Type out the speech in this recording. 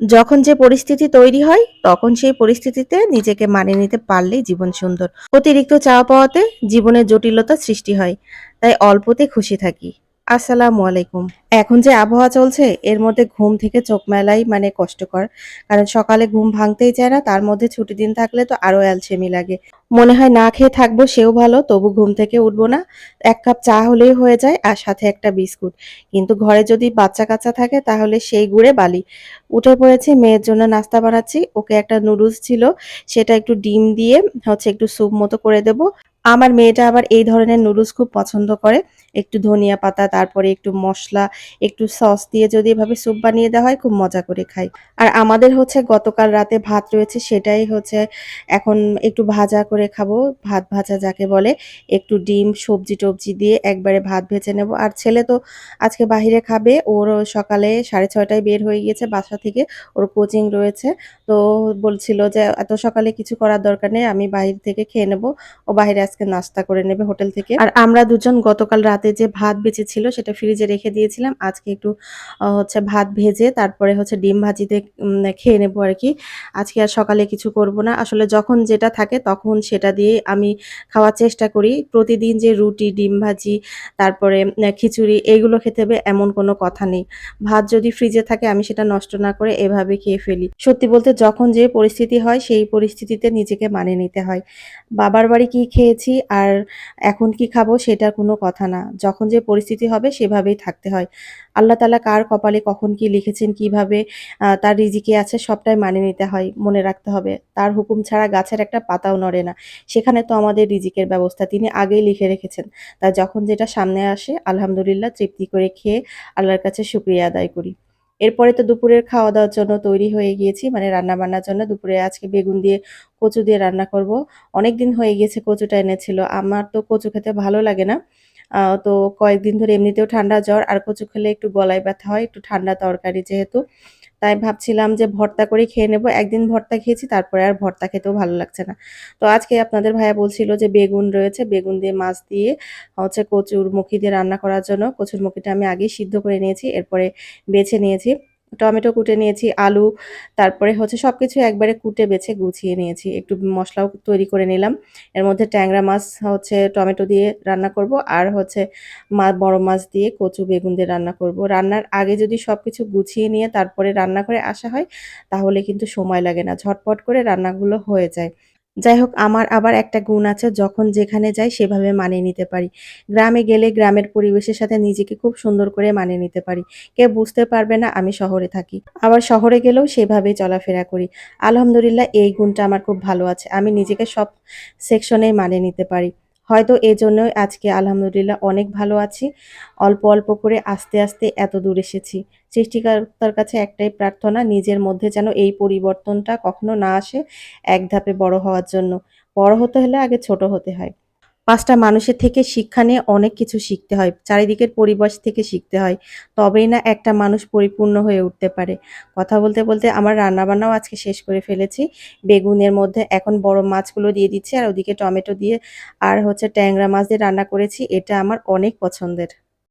যখন যে পরিস্থিতি তৈরি হয়, তখন সেই পরিস্থিতিতে নিজেকে মানিয়ে নিতে পারলেই জীবন সুন্দর। অতিরিক্ত চাওয়া পাওয়াতে জীবনের জটিলতা সৃষ্টি হয়, তাই অল্পতে খুশি থাকি। আসসালামু আলাইকুম। এখন যে আবহাওয়া চলছে, এর মধ্যে ঘুম থেকে চোখ মেলাই মানে কষ্টকর। কারণ সকালে ঘুম ভাঙতেই চায় না, তার মধ্যে ছুটি দিন থাকলে তো আরও অ্যালসেমি লাগে। মনে হয় না খেয়ে থাকব, সেও ভালো, তবু ঘুম থেকে উঠবো না। এক কাপ চা হলেই হয়ে যায় আর সাথে একটা বিস্কুট। কিন্তু ঘরে যদি বাচ্চা কাচ্চা থাকে, তাহলে সেই গুড়ে বালি। উঠে পড়েছি, মেয়ের জন্য নাস্তা বানাচ্ছি। ওকে একটা নুডলস ছিল, সেটা একটু ডিম দিয়ে হচ্ছে একটু স্যুপ মতো করে দেব। আমার মেয়েটা আবার এই ধরনের নুডলস খুব পছন্দ করে। একটু ধনিয়া পাতা, তারপরে একটু মশলা, একটু সস দিয়ে যদি এভাবে স্যুপ বানিয়ে দেওয়া হয়, খুব মজা করে খাই। আর আমাদের হচ্ছে গতকাল রাতে ভাত রয়েছে, সেটাই হচ্ছে এখন একটু ভাজা করে খাব। ভাত ভাজা যাকে বলে, একটু ডিম, সবজি টবজি দিয়ে একবারে ভাত ভেজে নেব। আর ছেলে তো আজকে বাহিরে খাবে, ওর সকালে সাড়ে ছয়টায় বের হয়ে গিয়েছে বাসা থেকে, ওর কোচিং রয়েছে। তো বলছিল যে, এত সকালে কিছু করার দরকার নেই, আমি বাইরে থেকে খেয়ে নেব, ও বাইরে আজকে নাস্তা করে নেবে হোটেল থেকে। আর আমরা দুজন গতকাল রাতে যে ভাত বেঁচেছিল সেটা ফ্রিজে রেখে দিয়েছিলাম। আজকে একটু হচ্ছে ভাত ভেজে তারপরে হচ্ছে ডিম ভাজিতে খেয়ে নেব আর কি। আজকে আর সকালে কিছু করব না। আসলে যখন যেটা থাকে তখন সেটা দিয়ে আমি খাওয়ার চেষ্টা করি। প্রতিদিন যে রুটি, ডিম ভাজি, তারপরে খিচুড়ি, এইগুলো খেতে হবে এমন কোনো কথা নেই। ভাত যদি ফ্রিজে থাকে আমি সেটা নষ্ট না করে এভাবে খেয়ে ফেলি। সত্যি বলতে যখন যে পরিস্থিতি হয় সেই পরিস্থিতিতে নিজেকে মানিয়ে নিতে হয়। বাবার বাড়ি কি খেয়েছি আর এখন কি খাব সেটা কোনো কথা না। যখন যে পরিস্থিতি হবে সেভাবেই থাকতে হয়। আল্লাহ তালা কার কপালে কখন কি লিখেছেন, কীভাবে তার রিজিকে আছে সবটাই মানিয়ে নিতে হয়, মনে রাখতে হবে। তার হুকুম ছাড়া গাছের একটা পাতাও নড়ে না। সেখানে তো আমাদের রিজিকের ব্যবস্থা, তিনি আগেই লিখে রেখেছেন। তাই যখন যেটা সামনে আসে, আলহামদুলিল্লাহ তৃপ্তি করে খেয়ে আল্লাহর কাছে শুক্রিয়া আদায় করি। এরপরে তো দুপুরের খাওয়া দাওয়ার জন্য তৈরি হয়ে গিয়েছি মানে রান্না বান্নার জন্য। দুপুরে আজকে বেগুন দিয়ে কচু দিয়ে রান্না করব। অনেক দিন হয়ে গিয়েছে কচুটা এনেছিল। আমার তো কচু খেতে ভালো লাগে না। তো কয়েকদিন ধরে এমনিতেও ঠান্ডা জ্বর, আর কচু খেলে একটু গলায় ব্যথা হয়, একটু ঠান্ডা তরকারি যেহেতু। তাই ভাবছিলাম যে ভর্তা করে খেয়ে নেব। একদিন ভর্তা খেয়েছি, তারপরে আর ভর্তা খেতেও ভালো লাগছে না। তো আজকে আপনাদের ভাইয়া বলছিল যে বেগুন রয়েছে, বেগুন দিয়ে মাছ দিয়ে হচ্ছে কচুর মুখি দিয়ে রান্না করার জন্য। কচুর মুখিটা আমি আগেই সিদ্ধ করে নিয়েছি, এরপরে বেছে নিয়েছি। টমেটো কুটে নিয়েছি, আলু, তারপরে হচ্ছে সব কিছু একবারে কুটে বেছে গুছিয়ে নিয়েছি। একটু মশলাও তৈরি করে নিলাম। এর মধ্যে ট্যাংরা মাছ হচ্ছে টমেটো দিয়ে রান্না করব আর হচ্ছে মা, বড় মাছ দিয়ে কচু বেগুন দিয়ে রান্না করব। রান্নার আগে যদি সব কিছু গুছিয়ে নিয়ে তারপরে রান্না করে আসা হয়, তাহলে কিন্তু সময় লাগে না। ঝটপট করে রান্নাগুলো হয়ে যায়। যাই হোক আমার আবার একটা গুণ আছে, যখন যেখানে যাই সেভাবে মানিয়ে নিতে পারি। গ্রামে গেলে গ্রামের পরিবেশের সাথে নিজেকে খুব সুন্দর করে মানিয়ে নিতে পারি। কেউ বুঝতে পারবে না, আমি শহরে থাকি। আবার শহরে গেলেও সেভাবেই চলাফেরা করি। আলহামদুলিল্লাহ, এই গুণটা আমার খুব ভালো আছে। আমি নিজেকে সব সেকশনেই মানিয়ে নিতে পারি। হয়তো এই জন্যই আজকে আলহামদুলিল্লাহ অনেক ভালো আছি। অল্প অল্প করে আস্তে আস্তে এত দূর এসেছি। সৃষ্টিকর্তার কাছে একটাই প্রার্থনা, নিজের মধ্যে যেন এই পরিবর্তনটা কখনো না আসে এক ধাপে বড় হওয়ার জন্য। বড় হতে হলে আগে ছোট হতে হয়। পাঁচটা মানুষের থেকে শিক্ষা নিয়ে অনেক কিছু শিখতে হয়। চারিদিকের পরিবেশ থেকে শিখতে হয়। তবেই না একটা মানুষ পরিপূর্ণ হয়ে উঠতে পারে। কথা বলতে বলতে আমার রান্নাবান্নাও আজকে শেষ করে ফেলেছি। বেগুনের মধ্যে এখন বড় মাছগুলো দিয়ে দিচ্ছি আর ওদিকে টমেটো দিয়ে আর হচ্ছে ট্যাংরা মাছ দিয়ে রান্না করেছি। এটা আমার অনেক পছন্দের।